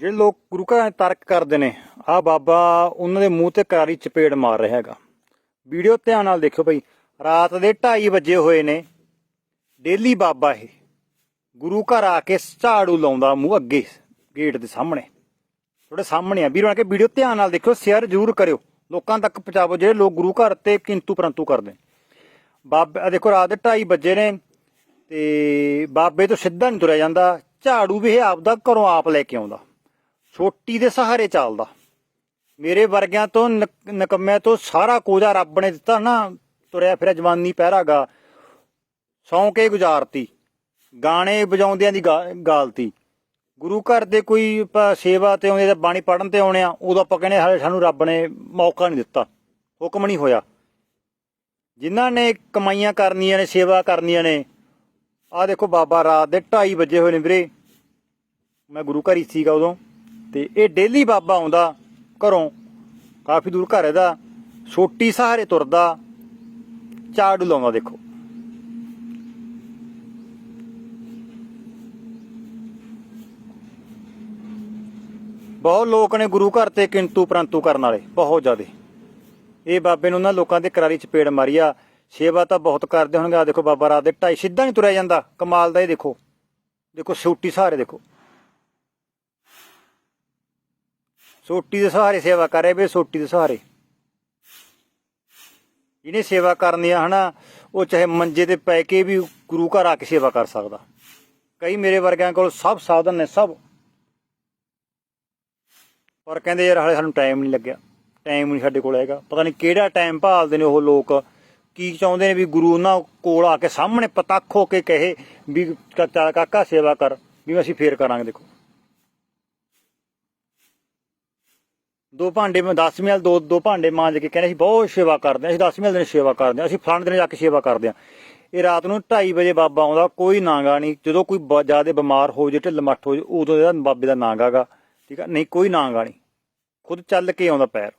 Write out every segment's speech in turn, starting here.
ਜਿਹੜੇ ਲੋਕ ਗੁਰੂ ਘਰਾਂ 'ਚ ਤਰਕ ਕਰਦੇ ਨੇ ਆ ਬਾਬਾ ਉਹਨਾਂ ਦੇ ਮੂੰਹ ਤੇ ਕਰਾਰੀ ਚਪੇੜ ਮਾਰ ਰਿਹਾ ਹੈਗਾ। ਵੀਡੀਓ ਧਿਆਨ ਨਾਲ ਦੇਖਿਓ ਭਾਈ, ਰਾਤ ਦੇ 2:30 ਵਜੇ ਹੋਏ ਨੇ, ਡੇਲੀ ਬਾਬਾ ਇਹ, ਗੁਰੂ ਘਰ ਆ ਕੇ ਝਾੜੂ ਲਾਉਂਦਾ ਮੂੰਹ ਅੱਗੇ, ਗੇਟ ਦੇ ਸਾਹਮਣੇ। ਤੁਹਾਡੇ ਸਾਹਮਣੇ ਆ, ਵੀਰੋ ਆ ਕੇ ਵੀਡੀਓ ਧਿਆਨ ਨਾਲ ਦੇਖਿਓ, ਸ਼ੇਅਰ ਜ਼ਰੂਰ ਕਰਿਓ। ਲੋਕਾਂ ਤੱਕ ਪਹੁੰਚਾਵੋ, ਜਿਹੜੇ ਲੋਕ ਗੁਰੂ ਘਰ ਤੇ ਕਿੰਤੂ ਪਰੰਤੂ ਕਰਦੇ ਬਾਬੇ, ਆ ਦੇਖੋ, ਰਾਤ ਦੇ 2:30 ਵਜੇ ਨੇ, ਤੇ ਬਾਬੇ ਤੋਂ ਸਿੱਧਾ ਨਹੀਂ ਤੁਰਿਆ ਜਾਂਦਾ, ਝਾੜੂ ਵੀ ਇਹ ਆਪਦਾ ਘਰੋਂ ਆਪ ਲੈ ਕੇ ਆਉਂਦਾ। ਛੋਟੀ ਦੇ ਸਹਾਰੇ ਚੱਲਦਾ। ਮੇਰੇ ਵਰਗਿਆਂ ਤੋਂ ਨਕ- ਨਕਮਿਆਂ ਤੋਂ ਸਾਰਾ ਕੋਜਾ ਰੱਬ ਨੇ ਦਿੱਤਾ ਨਾ, ਤੁਰਿਆ ਫਿਰਿਆ ਜਵਾਨੀ ਪਹਿਰਾਗਾ। ਸੌਂ ਕੇ ਗੁਜ਼ਾਰਤੀ, ਗਾਣੇ ਵਜਾਉਂਦਿਆਂ ਦੀ ਗਾ- ਗਾਲਤੀ। ਗੁਰੂ ਘਰ ਦੇ ਕੋਈ ਆਪਾਂ ਸੇਵਾ ਤੇ ਆਉਂਦੇ ਜਾਂ ਬਾਣੀ ਪੜਨ ਤੇ ਆਉਣੇ ਆ, ਉਦੋਂ ਆਪਾਂ ਕਹਿੰਦੇ ਹਾਲੇ ਸਾਨੂੰ ਰੱਬ ਨੇ ਮੌਕਾ ਨਹੀਂ ਦਿੱਤਾ, ਹੁਕਮ ਨਹੀਂ ਹੋਇਆ। ਜਿਨ੍ਹਾਂ ਨੇ ਕਮਾਈਆਂ ਕਰਨੀਆਂ ਨੇ, ਸੇਵਾ ਕਰਨੀਆਂ ਨੇ, ਆਹ ਦੇਖੋ ਬਾਬਾ ਰਾਤ ਦੇ 2:30 ਵਜੇ ਹੋਏ ਨੇ ਵੀਰੇ। ਮੈਂ ਗੁਰੂ ਘਰ ਹੀ ਸੀਗਾ ਉਦੋਂ। ਤੇ ਇਹ ਡੇਲੀ ਬਾਬਾ ਆਉਂਦਾ ਘਰੋਂ, ਕਾਫੀ ਦੂਰ ਘਰ ਇਹਦਾ, ਛੋਟੀ ਸਹਾਰੇ ਤੁਰਦਾ ਝਾੜੂ ਲਾਉਂਦਾ ਦੇਖੋ। ਬਹੁਤ ਲੋਕ ਨੇ ਗੁਰੂ ਘਰ ਤੇ ਕਿੰਤੂ ਪ੍ਰੰਤੂ ਕਰਨ ਵਾਲੇ, ਬਹੁਤ ਜ਼ਿਆਦੇ। ਇਹ ਬਾਬੇ ਨੂੰ ਉਹਨਾਂ ਲੋਕਾਂ ਦੇ ਕਰਾਰੀ ਚਪੇੜ ਮਾਰੀ ਆ ਸੇਵਾ ਤਾਂ ਬਹੁਤ ਕਰਦੇ ਹੋਣਗੇ ਆ ਦੇਖੋ ਬਾਬਾ ਰਾਤ ਦੇ ਢਾਈ ਸਿੱਧਾ ਨਹੀਂ ਤੁਰਿਆ ਜਾਂਦਾ, ਕਮਾਲ ਦਾ ਇਹ ਦੇਖੋ। ਦੇਖੋ ਛੋਟੀ ਸਹਾਰੇ ਦੇਖੋ। ਸੋਟੀ ਦੇ ਸਹਾਰੇ ਸੇਵਾ ਕਰੇ ਵੀ ਸੋਟੀ ਦੇ ਸਹਾਰੇ। ਜਿਹਨੇ ਸੇਵਾ ਕਰਨੀ ਆ ਹਨਾ, ਉਹ ਚਾਹੇ ਮੰਜੇ ਤੇ ਪੈ ਕੇ ਵੀ ਗੁਰੂ ਘਰ ਆ ਕੇ ਸੇਵਾ ਕਰ ਸਕਦਾ। ਕਈ ਮੇਰੇ ਵਰਗਿਆਂ ਕੋਲ ਸਭ ਸਾਧਨ ਨੇ, ਸਭ। ਪਰ ਕਹਿੰਦੇ ਯਾਰ ਹਾਲੇ ਸਾਨੂੰ ਟਾਈਮ ਨਹੀਂ ਲੱਗਿਆ ਟਾਈਮ ਨਹੀਂ ਸਾਡੇ ਕੋਲ ਹੈਗਾ। ਪਤਾ ਨਹੀਂ ਕਿਹੜਾ ਟਾਈਮ ਭਾਲਦੇ ਨੇ ਉਹ ਲੋਕ। ਕੀ ਚਾਹੁੰਦੇ ਨੇ ਵੀ ਗੁਰੂ ਉਹਨਾਂ ਕੋਲ ਆ ਕੇ ਸਾਹਮਣੇ ਪਤੱਖ ਹੋ ਕੇ ਕਹੇ ਵੀ ਕਾ- ਚੱਲ ਕਾਕਾ ਸੇਵਾ ਕਰ, ਵੀ ਅਸੀਂ ਫੇਰ ਕਰਾਂਗੇ, ਦੇਖੋ। ਦੋ ਭਾਂਡੇ ਮੈਂ 10 ਮਿਲ ਦੋ ਦੋ ਭਾਂਡੇ ਮਾਂਜ ਕੇ ਕਹਿੰਦੇ ਅਸੀਂ ਬਹੁਤ ਸੇਵਾ ਕਰਦੇ ਹਾਂ ਅਸੀਂ 10 ਮਿਲ ਦਿਨ ਸੇਵਾ ਕਰਦੇ ਹਾਂ ਅਸੀਂ ਫਲਾਣ ਦਿਨ ਜਾ ਕੇ ਸੇਵਾ ਕਰਦੇ ਹਾਂ। ਇਹ ਰਾਤ ਨੂੰ 2:30 ਵਜੇ ਬਾਬਾ ਆਉਂਦਾ ਕੋਈ ਨਾਂਗਾ ਨਹੀਂ ਜਦੋਂ ਕੋਈ ਜ਼ਿਆਦਾ ਬਿਮਾਰ ਹੋ ਜੇ ਢਿੱਲ ਮੱਠ ਹੋ ਜੇ ਉਦੋਂ ਇਹਦਾ ਬਾਬੇ ਦਾ ਨਾਂਗਾਗਾ ਠੀਕ ਆ? ਨਹੀਂ ਕੋਈ ਨਾਂਗਾ ਨਹੀਂ। ਖੁਦ ਚੱਲ ਕੇ ਆਉਂਦਾ ਪੈਰ।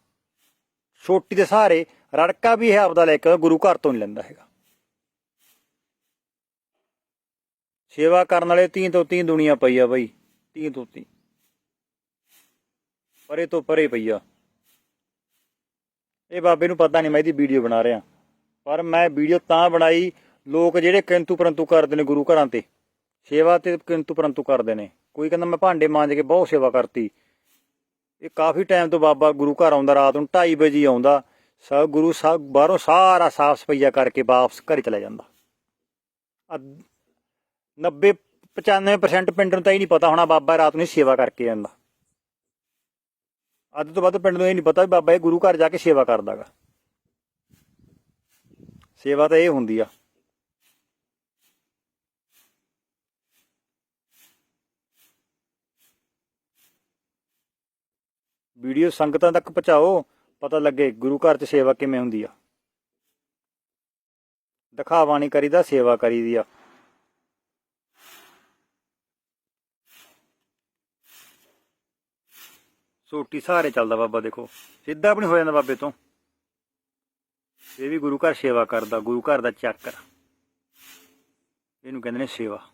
ਛੋਟੀ ਦੇ ਸਹਾਰੇ ਰੜਕਾ ਵੀ ਹੈ ਆਪਦਾ ਲੈ ਕੇ ਆਉਂਦਾ, ਗੁਰੂ ਘਰ ਤੋਂ ਨਹੀਂ ਲੈਂਦਾ ਹੈਗਾ। ਸੇਵਾ ਕਰਨ ਵਾਲੇ ਤੀ ਤੋਂ ਤੀ ਦੁਨੀਆ ਪਈ ਆ ਬਈ ਤੀ ਤੋਂ ਤੀ। ਪਰੇ ਤੋਂ ਪਰੇ ਪਈ ਆ। ਇਹ ਬਾਬੇ ਨੂੰ ਪਤਾ ਨਹੀਂ ਮੈਂ ਇਹਦੀ ਵੀਡੀਓ ਬਣਾ ਰਿਹਾ। ਪਰ ਮੈਂ ਵੀਡੀਓ ਤਾਂ ਬਣਾਈ, ਲੋਕ ਜਿਹੜੇ ਕਿੰਤੂ ਪਰੰਤੂ ਕਰਦੇ ਨੇ ਗੁਰੂ ਘਰਾਂ ਤੇ। ਸੇਵਾ ਤੇ ਕਿੰਤੂ ਪਰੰਤੂ ਕਰਦੇ ਨੇ। ਕੋਈ ਕਹਿੰਦਾ ਮੈਂ ਭਾਂਡੇ ਮਾਂਜ ਕੇ ਬਹੁਤ ਸੇਵਾ ਕਰਤੀ। ਇਹ ਕਾਫੀ ਟਾਈਮ ਤੋਂ ਬਾਬਾ ਗੁਰੂ ਘਰ ਆਉਂਦਾ, ਰਾਤ ਨੂੰ 2:30 ਵਜੇ ਆਉਂਦਾ। ਸਭ ਗੁਰੂ ਸਾਹਿਬ ਬਾਹਰੋਂ ਸਾਰਾ ਸਾਫ਼ ਸਫਾਈਆ ਕਰਕੇ ਵਾਪਸ ਘਰੇ ਚਲਾ ਜਾਂਦਾ। 90 95% ਪਿੰਡ ਨੂੰ ਤਾਂ ਹੀ ਨਹੀਂ ਪਤਾ ਹੋਣਾ, ਬਾਬਾ ਰਾਤ ਨੂੰ ਸੇਵਾ ਕਰਕੇ ਜਾਂਦਾ ਅੱਧ ਤੋਂ ਵੱਧ ਪਿੰਡ ਨੂੰ ਇਹ ਨਹੀਂ ਪਤਾ ਵੀ ਬਾਬਾ ਇਹ ਗੁਰੂ ਘਰ ਜਾ ਕੇ ਸੇਵਾ ਕਰਦਾਗਾ। ਸੇਵਾ ਤਾਂ ਇਹ ਹੁੰਦੀ ਆ। ਵੀਡੀਓ ਸੰਗਤਾਂ ਤੱਕ ਪਹੁੰਚਾਓ, ਪਤਾ ਲੱਗੇ ਗੁਰੂ ਘਰ 'ਚ ਸੇਵਾ ਕਿਵੇਂ ਹੁੰਦੀ ਆ। ਦਿਖਾਵਾ ਨਹੀਂ ਕਰੀਦਾ, ਸੇਵਾ ਕਰੀਦੀ ਆ। ਸੋਟੀ ਸਹਾਰੇ ਚੱਲਦਾ ਬਾਬਾ ਦੇਖੋ। ਸਿੱਧਾ ਵੀ ਨਹੀਂ ਹੋ ਜਾਂਦਾ ਬਾਬੇ ਤੋਂ। ਇਹ ਵੀ ਗੁਰੂ ਘਰ ਸੇਵਾ ਕਰਦਾ, ਗੁਰੂ ਘਰ ਦਾ ਚੱਕਰ। ਇਹਨੂੰ ਕਹਿੰਦੇ ਨੇ ਸੇਵਾ।